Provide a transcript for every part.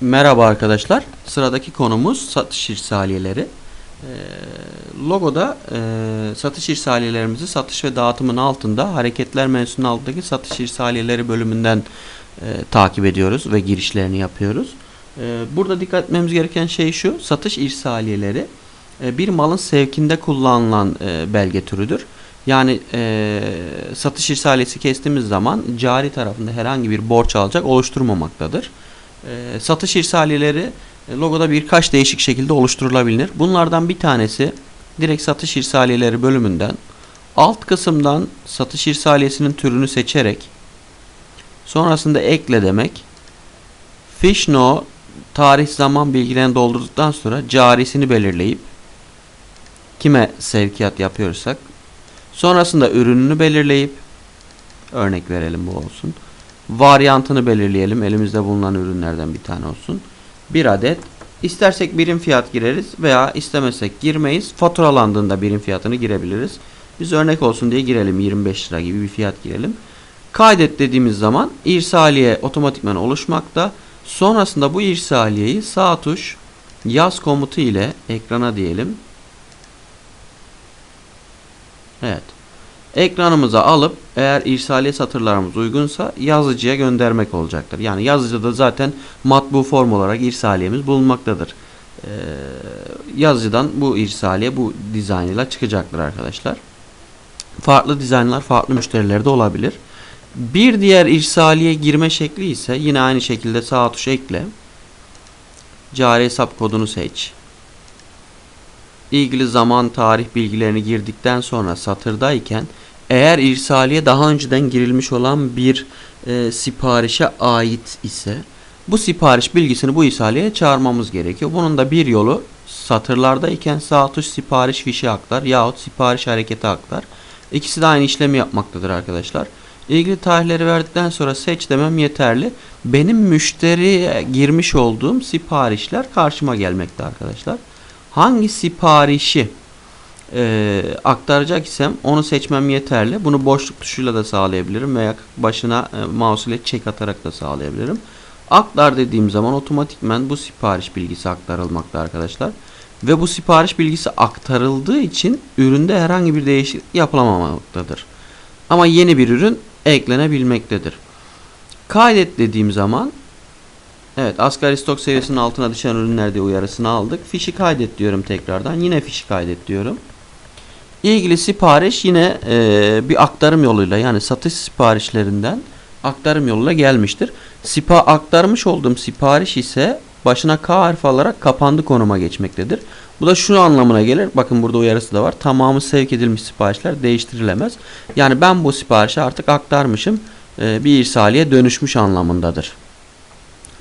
Merhaba arkadaşlar. Sıradaki konumuz satış irsaliyeleri. Ee, logoda e, satış irsaliyelerimizi satış ve dağıtımın altında hareketler menüsünün altındaki satış irsaliyeleri bölümünden e, takip ediyoruz ve girişlerini yapıyoruz. E, burada dikkat etmemiz gereken şey şu. Satış irsaliyeleri e, bir malın sevkinde kullanılan belge türüdür. Yani e, satış irsaliyesi kestiğimiz zaman cari tarafında herhangi bir borç alacak oluşturmamaktadır. E, satış irsaliyeleri e, logoda birkaç değişik şekilde oluşturulabilir. Bunlardan bir tanesi direkt satış irsaliyeleri bölümünden alt kısımdan satış irsaliyesinin türünü seçerek sonrasında ekle demek fish no tarih zaman bilgilerini doldurduktan sonra carisini belirleyip kime sevkiyat yapıyorsak sonrasında ürününü belirleyip örnek verelim bu olsun varyantını belirleyelim. Elimizde bulunan ürünlerden bir tane olsun. Bir adet. İstersek birim fiyat gireriz veya istemezsek girmeyiz. Faturalandığında birim fiyatını girebiliriz. Biz örnek olsun diye girelim 25 lira gibi bir fiyat girelim. Kaydet dediğimiz zaman irsaliye otomatikman oluşmakta. Sonrasında bu irsaliyeyi sağ tuş yaz komutu ile ekrana diyelim. Evet ekranımıza alıp eğer irsaliye satırlarımız uygunsa yazıcıya göndermek olacaktır. Yani yazıcıda zaten matbu form olarak irsaliyemiz bulunmaktadır. Ee, yazıcıdan bu irsaliye bu dizaynıyla çıkacaktır arkadaşlar. Farklı dizaynlar farklı müşterilerde olabilir. Bir diğer irsaliye girme şekli ise yine aynı şekilde sağ tuş ekle. Cari hesap kodunu seç. İlgili zaman tarih bilgilerini girdikten sonra satırdayken eğer irsaliye daha önceden girilmiş olan bir e, siparişe ait ise bu sipariş bilgisini bu irsaliyeye çağırmamız gerekiyor. Bunun da bir yolu satırlardayken sağ tuş sipariş fişi aktar yahut sipariş hareketi aktar. İkisi de aynı işlemi yapmaktadır arkadaşlar. İlgili tarihleri verdikten sonra seç demem yeterli. Benim müşteriye girmiş olduğum siparişler karşıma gelmekte arkadaşlar. Hangi siparişi e, aktaracak isem onu seçmem yeterli. Bunu boşluk tuşuyla da sağlayabilirim veya başına e, mouse ile çek atarak da sağlayabilirim. Aktar dediğim zaman otomatikmen bu sipariş bilgisi aktarılmakta arkadaşlar. Ve bu sipariş bilgisi aktarıldığı için üründe herhangi bir değişiklik yapılamamaktadır. Ama yeni bir ürün eklenebilmektedir. Kaydet dediğim zaman Evet asgari stok seviyesinin altına düşen ürünler diye uyarısını aldık. Fişi kaydet diyorum tekrardan. Yine fişi kaydet diyorum. İlgili sipariş yine e, bir aktarım yoluyla yani satış siparişlerinden aktarım yoluyla gelmiştir. Sipa aktarmış olduğum sipariş ise başına K harfi alarak kapandı konuma geçmektedir. Bu da şu anlamına gelir. Bakın burada uyarısı da var. Tamamı sevk edilmiş siparişler değiştirilemez. Yani ben bu siparişi artık aktarmışım. E, bir irsaliye dönüşmüş anlamındadır.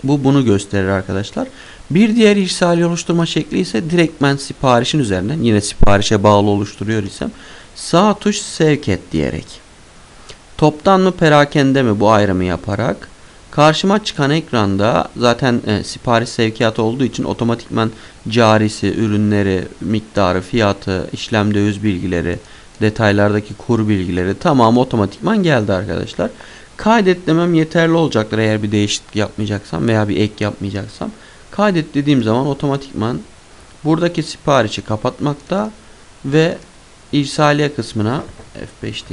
Bu bunu gösterir arkadaşlar. Bir diğer irsali oluşturma şekli ise direktmen siparişin üzerinden yine siparişe bağlı oluşturuyor isem sağ tuş sevk et diyerek. Toptan mı perakende mi bu ayrımı yaparak karşıma çıkan ekranda zaten e, sipariş sevkiyatı olduğu için otomatikman carisi, ürünleri, miktarı, fiyatı, işlem döviz bilgileri, detaylardaki kur bilgileri tamamı otomatikman geldi arkadaşlar. Kaydet demem yeterli olacaktır eğer bir değişiklik yapmayacaksam veya bir ek yapmayacaksam. Kaydet dediğim zaman otomatikman buradaki siparişi kapatmakta ve irsaliye kısmına F5